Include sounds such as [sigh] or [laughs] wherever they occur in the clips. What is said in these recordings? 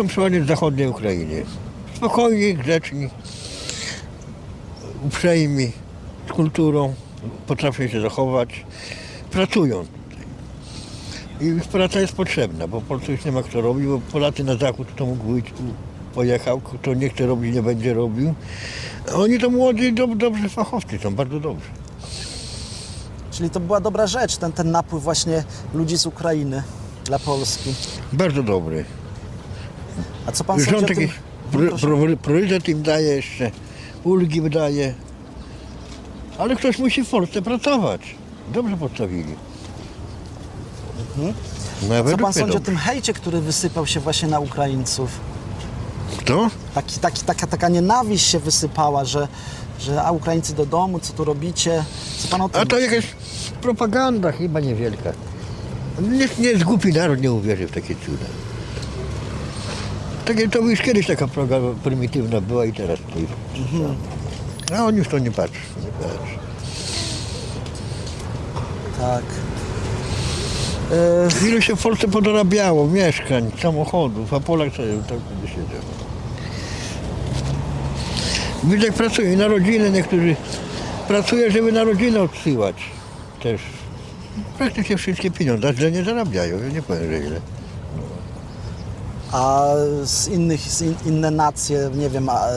są przeważnie z zachodniej Ukrainy. Spokojni, grzeczni, uprzejmi, z kulturą, potrafią się zachować, pracują tutaj. I praca jest potrzebna, bo Polsce już nie ma kto robić, bo Polacy na zachód to mógł być, pojechał, kto nie chce robić, nie będzie robił. Oni to młodzi, dob- dobrzy fachowcy są, bardzo dobrzy. Czyli to była dobra rzecz, ten, ten napływ właśnie ludzi z Ukrainy dla Polski. Bardzo dobry. A co pan sądzi Rząd o tym? jakiś pro, pro, priorytet im daje jeszcze, ulgi im daje. Ale ktoś musi w Polsce pracować. Dobrze postawili. No, Co według pan mnie sądzi o dobrze. tym hejcie, który wysypał się właśnie na Ukraińców? Kto? Taki, taki, taka, taka nienawiść się wysypała, że, że a Ukraińcy do domu, co tu robicie? Co pan o tym A to myśli? jakaś propaganda chyba niewielka. Nie, nie jest głupi naród, nie uwierzy w takie cuda. Takie, to już kiedyś taka propaganda prymitywna była i teraz to jest. A on już to nie patrzy. Nie patrzy. Tak. E, Ile się w Polsce podorabiało mieszkań, samochodów, a Polak sobie tak będzie siedział. Widzę, jak pracują i na rodzinę, niektórzy pracują, żeby na rodzinę odsyłać też. Praktycznie wszystkie pieniądze, a źle nie zarabiają, ja nie powiem, że źle. A z innych, z in, inne nacje, nie wiem, a, e,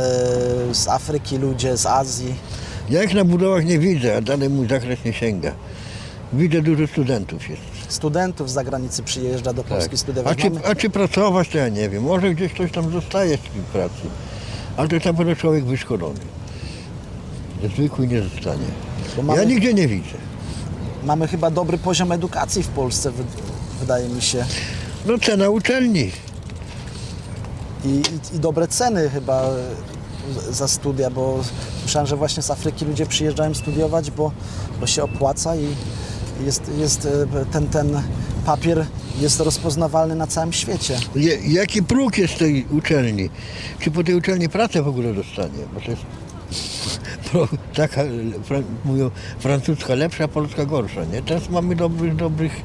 z Afryki ludzie, z Azji. Ja ich na budowach nie widzę, a dalej mój zakres nie sięga. Widzę dużo studentów jest. Studentów z zagranicy przyjeżdża do Polski Tak. A, studiować. czy, Mamy- a czy pracować, to ja nie wiem. Może gdzieś ktoś tam zostaje z tej pracy. Ale to jest na pewno człowiek wyszkolony. Zwykły nie zostanie. Bo mamy- Ja nigdzie nie widzę. Mamy chyba dobry poziom edukacji w Polsce, wy, wydaje mi się. No cena uczelni. I, i, I dobre ceny chyba za studia, bo słyszałem, że właśnie z Afryki ludzie przyjeżdżają studiować, bo, bo się opłaca i jest, jest e, ten, ten papier jest rozpoznawalny na całym świecie. Je, jaki próg jest tej uczelni? Czy po tej uczelni pracę w ogóle dostanie? Bo to jest [laughs] taka, mówią, francuska lepsza, polska gorsza. Nie? Teraz mamy dobrych, dobrych